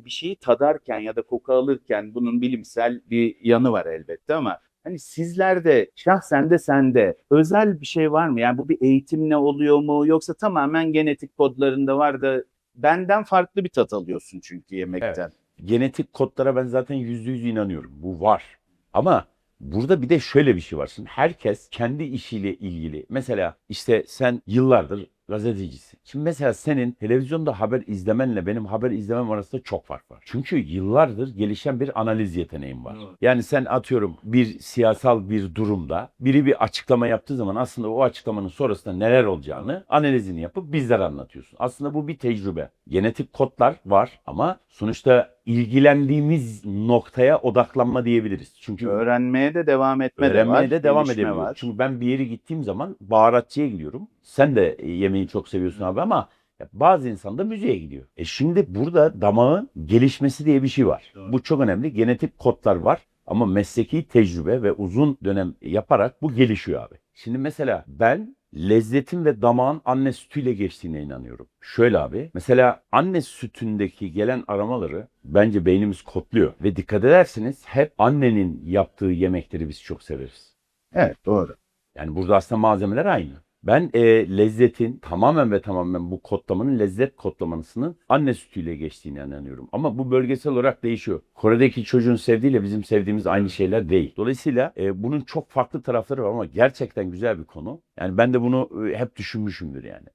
hani bir şeyi tadarken ya da koku alırken bunun bilimsel bir yanı var elbette ama hani sizlerde şahsen de sende özel bir şey var mı? Yani bu bir eğitimle oluyor mu yoksa tamamen genetik kodlarında var da benden farklı bir tat alıyorsun çünkü yemekten. Genetik kodlara ben zaten yüzde yüz inanıyorum. Bu var. Ama burada bir de şöyle bir şey var. Şimdi herkes kendi işiyle ilgili. Mesela işte sen yıllardır gazetecisin. Şimdi mesela senin televizyonda haber izlemenle benim haber izlemem arasında çok fark var. Çünkü yıllardır gelişen bir analiz yeteneğim var. Yani sen atıyorum bir siyasal bir durumda biri bir açıklama yaptığı zaman aslında o açıklamanın sonrasında neler olacağını analizini yapıp bizlere anlatıyorsun. Aslında bu bir tecrübe. Genetik kodlar var ama sonuçta ilgilendiğimiz noktaya odaklanma diyebiliriz. Çünkü Öğrenmeye de devam etme de Öğrenmeye var. de devam var. Çünkü ben bir yere gittiğim zaman baharatçıya gidiyorum. Sen de yemeği çok seviyorsun abi ama bazı insan da müzeye gidiyor. E şimdi burada damağın gelişmesi diye bir şey var. Doğru. Bu çok önemli. Genetik kodlar var ama mesleki tecrübe ve uzun dönem yaparak bu gelişiyor abi. Şimdi mesela ben lezzetin ve damağın anne sütüyle geçtiğine inanıyorum. Şöyle abi mesela anne sütündeki gelen aromaları bence beynimiz kodluyor. Ve dikkat ederseniz hep annenin yaptığı yemekleri biz çok severiz. Evet doğru. Yani burada aslında malzemeler aynı. Ben e, lezzetin tamamen ve tamamen bu kodlamanın lezzet kodlamasının anne sütüyle geçtiğine inanıyorum. Ama bu bölgesel olarak değişiyor. Kore'deki çocuğun sevdiğiyle bizim sevdiğimiz aynı şeyler değil. Dolayısıyla e, bunun çok farklı tarafları var ama gerçekten güzel bir konu. Yani ben de bunu e, hep düşünmüşümdür yani.